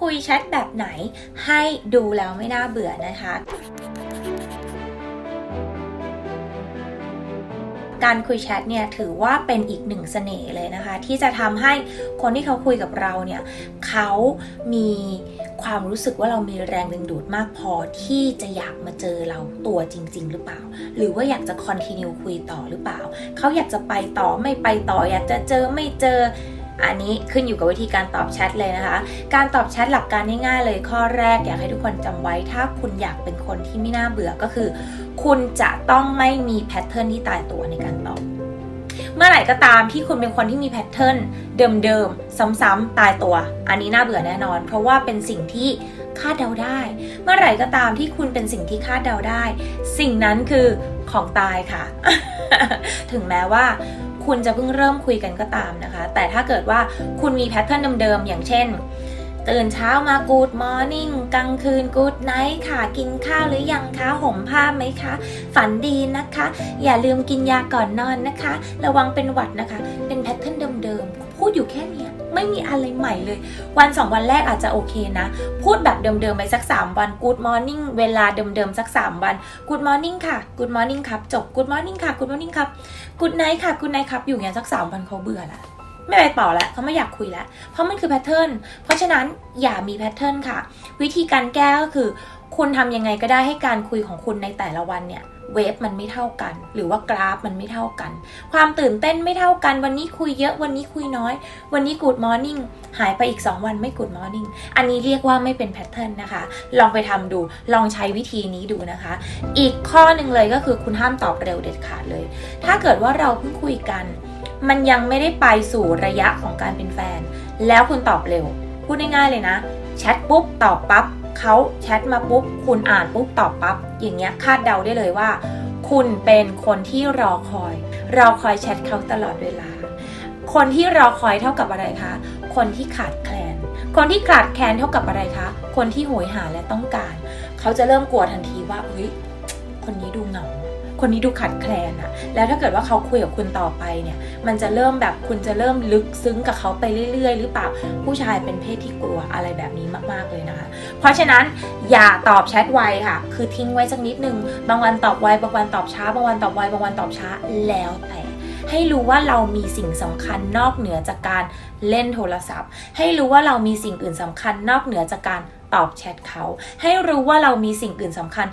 คุยแชทแบบไหนให้ดูแล้วไม่น่าเบื่อนะคะการคุยแชทเนี่ยถือว่าเป็นอีกหนึ่งเสน่ห์เลยนะคะ ที่จะทำให้คนที่เขาคุยกับเราเนี่ยเขามีความรู้สึกว่าเรามีแรงดึงดูดมากพอที่จะอยากมาเจอเราตัวจริง ๆ หรือเปล่า หรือว่าอยากจะคอนติเนียคุยต่อหรือเปล่า เขาอยากจะไปต่อไม่ไปต่อ อยากจะเจอไม่เจอ อันนี้ขึ้นอยู่กับวิธีการตอบแชทเลยนะคะ การตอบแชทหลักการง่ายๆเลยข้อแรกอยากให้ทุกคนจำไว้ ถ้าคุณอยากเป็นคนที่ไม่น่าเบื่อก็คือ คุณจะต้องไม่มีแพทเทิร์นที่ตายตัวในการตอบ เมื่อไหร่ก็ตามที่คุณเป็นคนที่มีแพทเทิร์นเดิมๆซ้ำๆตายตัว อันนี้น่าเบื่อแน่นอน เพราะว่าเป็นสิ่งที่คาดเดาได้ เมื่อไหร่ก็ตามที่คุณเป็นสิ่งที่คาดเดาได้ สิ่งนั้นคือของตายค่ะ ถึงแม้ว่า คุณจะเพิ่งเริ่มคุยกันก็ตามนะคะ แต่ถ้าเกิดว่าคุณมีแพทเทิร์นเดิมๆ อย่างเช่น ตื่นเช้ามา Good Morning กลางคืน Good Night ค่ะ กินข้าวหรือยังคะห่มผ้าไหมคะ ฝันดีนะคะ อย่าลืมกินยาก่อนนอนนะคะ ระวังเป็นหวัดนะคะ เป็นแพทเทิร์นเดิมๆ พูดอยู่แค่นี้ ไม่มีอะไรใหม่เลย วันสองวันแรกอาจจะโอเคนะ พูดแบบเดิมๆไปสัก 3 วัน Good Morning เวลาเดิมๆสัก 3 วัน Good Morning ค่ะ Good Morning ครับ จบ Good Morning ค่ะ Good Morning ครับ Good Night ค่ะ Good Night ครับ อยู่อย่างสัก 3 วันเขาเบื่อละไม่ไปต่อแล้วเขาไม่อยากคุยแล้วเพราะมันคือแพทเทิร์นเพราะฉะนั้นอย่ามีแพทเทิร์นค่ะ วิธีการแก้ก็คือ คุณทำยังไงก็ได้ให้การคุยของคุณในแต่ละวันเนี่ย เวฟมันไม่เท่ากัน หรือว่ากราฟมันไม่เท่ากัน ความตื่นเต้นไม่เท่ากัน วันนี้คุยเยอะวันนี้คุยน้อย วันนี้กูดมอร์นิ่งหายไปอีก 2 วันไม่กูดมอร์นิ่งอันนี้เรียกว่าไม่เป็นแพทเทิร์นนะคะ ลองไปทำดูลองใช้วิธีนี้ดูนะคะ อีกข้อหนึ่งเลยก็คือคุณห้ามตอบเร็วเด็ดขาดเลย ถ้าเกิดว่าเราเพิ่งคุยกัน มันยังไม่ได้ไปสู่ระยะของการเป็นแฟน แล้วคุณตอบเร็วพูดง่ายๆเลยนะแชทปุ๊บตอบปั๊บ เขาแชทมาปุ๊บ คุณอ่านปุ๊บตอบปั๊บอย่างเงี้ยคาดเดาได้เลยว่า คุณเป็นคนที่รอคอย รอคอยแชทเขาตลอดเวลา คนที่รอคอยเท่ากับอะไรคะ คนที่ขาดแคลน คนที่ขาดแคลนเท่ากับอะไรคะ คนที่โหยหาและต้องการ เขาจะเริ่มกลัวทันทีว่าเฮ้ยคนนี้ดูเหงา คนนี้ดูขัดแคลนอะแล้วถ้าเกิดว่าเขาคุยกับคุณต่อไปเนี่ย มันจะเริ่มแบบคุณจะเริ่มลึกซึ้งกับเขาไปเรื่อย ๆ หรือเปล่า ผู้ชายเป็นเพศที่กลัวอะไรแบบนี้มากๆเลยนะคะ เพราะฉะนั้นอย่าตอบแชทไวค่ะ คือทิ้งไว้สักนิดนึง บางวันตอบไว บางวันตอบช้า บางวันตอบไว บางวันตอบช้า แล้วแต่ ให้รู้ว่าเรามีสิ่งสำคัญนอกเหนือจากการเล่นโทรศัพท์ ให้รู้ว่าเรามีสิ่งอื่นสำคัญนอกเหนือจากการตอบแชทเขา ให้รู้ว่าเรามีสิ่งอื่นสำคัญ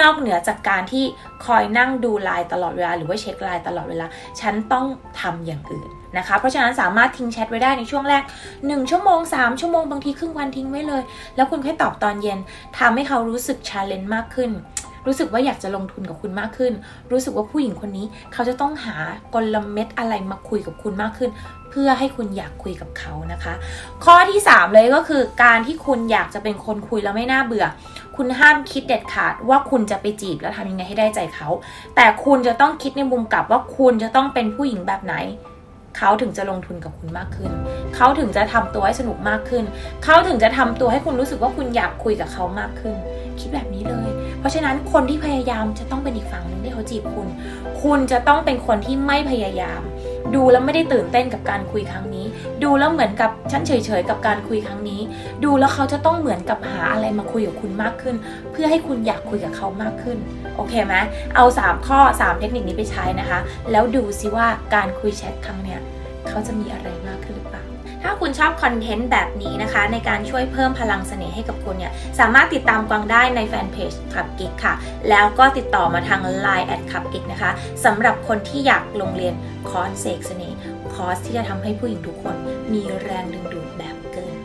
นอกเหนือจากการที่คอยนั่งดูไลน์ตลอดเวลา หรือว่าเช็คไลน์ตลอดเวลา ฉันต้องทำอย่างอื่นนะคะ เพราะฉะนั้นสามารถทิ้งแชทไว้ได้ในช่วงแรก 1 ชั่วโมง 3 ชั่วโมงบางทีครึ่งวันทิ้งไว้เลย แล้วคุณค่อยตอบตอนเย็นทำให้เขารู้สึกชาเลนจ์มากขึ้น รู้สึกว่าอยากจะลงทุนกับคุณมากขึ้น รู้สึกว่าผู้หญิงคนนี้ เขาจะต้องหากลเม็ดอะไรมาคุยกับคุณมากขึ้น เพื่อให้คุณอยากคุยกับเขานะคะ ข้อที่ 3 เลยก็คือการที่คุณอยากจะเป็นคนคุยแล้วไม่น่าเบื่อ คุณห้ามคิดเด็ดขาดว่าคุณจะไปจีบแล้วทำยังไงให้ได้ใจเขา แต่คุณจะต้องคิดในมุมกลับว่าคุณจะต้องเป็นผู้หญิงแบบไหนเขาถึงจะลงทุนกับคุณมากขึ้น เขาถึงจะทำตัวให้สนุกมากขึ้น เขาถึงจะทำตัวให้คุณรู้สึกว่าคุณอยากคุยกับเขามากขึ้น คิดแบบนี้เลย เพราะฉะนั้นคนที่พยายามจะต้องเป็นอีกฝั่งหนึ่งที่เขาจีบคุณ คุณจะต้องเป็นคนที่ไม่พยายาม ดูแล้วไม่ได้ตื่นเต้นกับการคุยครั้งนี้ ดูแล้วเหมือนกับฉันเฉยๆกับการคุยครั้งนี้ ดูแล้วเขาจะต้องเหมือนกับหาอะไรมาคุยกับคุณมากขึ้น เพื่อให้คุณอยากคุยกับเขามากขึ้น โอเคไหมเอา 3 ข้อ 3 เทคนิคนี้ไปใช้นะคะ แล้วดูซิว่าการคุยแชทครั้งเนี้ย เขาจะมีอะไรมากขึ้นหรือเปล่า ถ้าคุณชอบคอนเทนต์แบบนี้นะคะ ในการช่วยเพิ่มพลังเสน่ห์ให้กับคุณเนี่ย สามารถติดตามกวางได้ในแฟนเพจขับกิกค่ะ แล้วก็ติดต่อมาทาง Line แอดขับกิกนะคะสำหรับคนที่อยากลงเรียนคอร์สเสกเสน่ห์คอร์สที่จะทำให้ผู้หญิงทุกคนมีแรงดึงดูดแบบเกิน